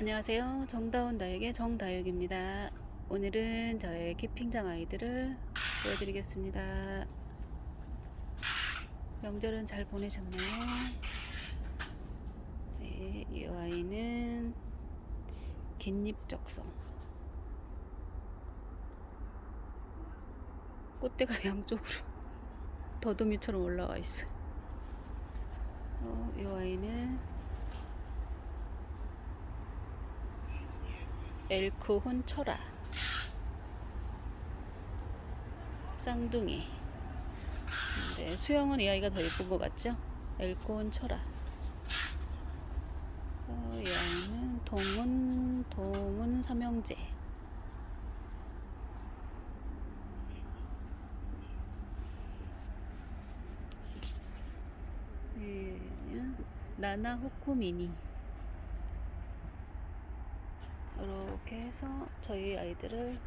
안녕하세요. 정다운 다육의 정다육입니다. 오늘은 저의 캠핑장 아이들을 보여드리겠습니다. 명절은 잘 보내셨나요? 네, 이 아이는 긴잎적성. 꽃대가 양쪽으로 더듬이처럼 올라와 있어. 어, 이 아이는 엘크 혼 철아. 쌍둥이. 네, 수영은 이 아이가 더 예쁜 것 같죠? 엘크 혼 철아. 어, 이 아이는 동은 동은 삼형제. 나나 호코미니 이렇게 해서 저희 아이들을